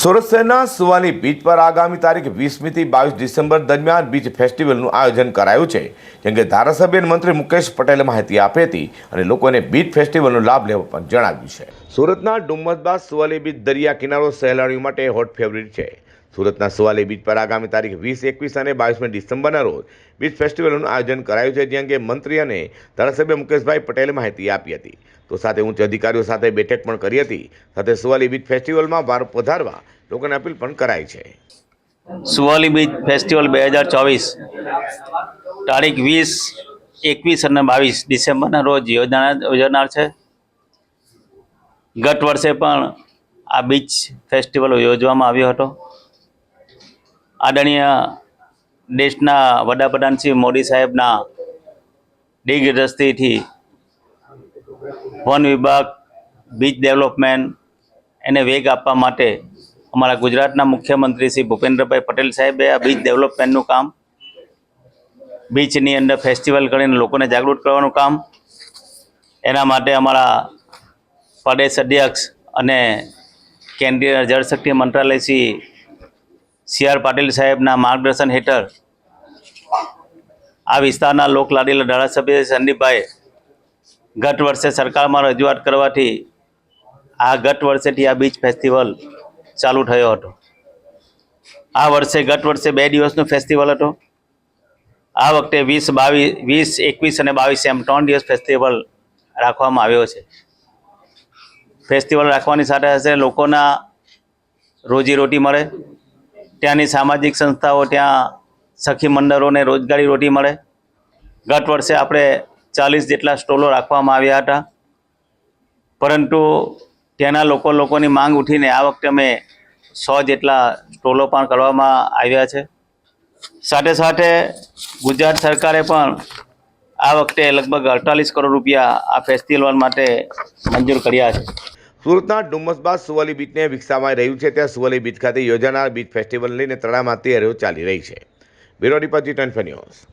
સુરત શહેરના સુવાની બીચ પર આગામી તારીખ વીસમીથી બાવીસ ડિસેમ્બર દરમિયાન બીચ ફેસ્ટિવલનું આયોજન કરાયું છે, જેમ કે ધારાસભ્ય મંત્રી મુકેશ પટેલે માહિતી આપી હતી અને લોકોને બીચ ફેસ્ટિવલનો લાભ લેવા પણ જણાવ્યું છે. સુરતના ડુમ્મસબાદ સુવાલી બીચ દરિયા કિનારો સહેલાણીઓ માટે હોટ ફેવરિટ છે. સુરતના સુવાલી બીચ પર આગામી તારીખ વીસ, એકવીસ અને બાવીસમી ડિસેમ્બરના રોજ બીચ ફેસ્ટિવલનું આયોજન કરાયું છે જેમ કે મંત્રી અને ધારાસભ્ય મુકેશભાઈ પટેલે માહિતી આપી હતી. તો સાથે ઉચ્ચ અધિકારીઓ સાથે બેઠક પણ કરી હતી. સાથે સુવાલી બીચ ફેસ્ટિવલમાં વાર પધારવા લોકોને અપીલ પણ કરાઈ છે. સુવાલી બીચ ફેસ્ટિવલ બે હજાર ચોવીસ તારીખ વીસ, એકવીસ અને બાવીસ ડિસેમ્બરના રોજ યોજાનાર યોજાનાર છે. ગત વર્ષે પણ આ બીચ ફેસ્ટિવલ યોજવામાં આવ્યો હતો. આદરણીય દેશના વડાપ્રધાન શ્રી મોદી સાહેબના દિગ્દ્રષ્ટિથી વન વિભાગ બીચ ડેવલપમેન્ટ એને વેગ આપવા માટે અમારા ગુજરાતના મુખ્યમંત્રી શ્રી ભૂપેન્દ્રભાઈ પટેલ સાહેબે આ બીચ ડેવલપમેન્ટનું કામ, બીચની અંદર ફેસ્ટિવલ કરીને લોકોને જાગૃત કરવાનું કામ, એના માટે અમારા પ્રદેશ અધ્યક્ષ અને કેન્દ્રીય જળશક્તિ મંત્રાલય શ્રી સી આર પાટીલ સાહેબના માર્ગદર્શન હેઠળ આ વિસ્તારના લોકલાડીલા ધારાસભ્ય સંદીપભાઈ ગત વર્ષે સરકારમાં રજૂઆત કરવાથી આ ગત વર્ષેથી આ બીચ ફેસ્ટિવલ ચાલુ થયો હતો. આ વર્ષે ગત વર્ષે બે દિવસનો ફેસ્ટિવલ હતો. આ વખતે વીસ, બાવીસ, વીસ, એકવીસ અને બાવીસ એમ ત્રણ દિવસ ફેસ્ટિવલ રાખવામાં આવ્યો છે. ફેસ્ટિવલ રાખવાની સાથે સાથે લોકોના રોજીરોટી મળે ત્યાંની સામાજિક સંસ્થાઓ, ત્યાં સખી મંડળોને રોજગારી રોટી મળે. ગત વર્ષે આપણે ચાલીસ જેટલા સ્ટોલો રાખવામાં આવ્યા હતા. પરંતુ ત્યાંના લોકો લોકોની માંગ ઉઠીને આ વખતે અમે સો જેટલા સ્ટોલો પણ કરવામાં આવ્યા છે. સાથે સાથે ગુજરાત સરકારે પણ આ વખતે લગભગ અડતાલીસ કરોડ રૂપિયા આ ફેસ્ટિવલ માટે મંજૂર કર્યા છે. સુરતના ડુમ્મસબાદ સુવાલી બીચને વિકસાવાઈ રહ્યું છે. ત્યાં સુવાલી બીચ ખાતે યોજાનાર બીચ ફેસ્ટિવલ લઈને તડામાર તૈયારીઓ ચાલી રહી છે. Bureau report G twenty news.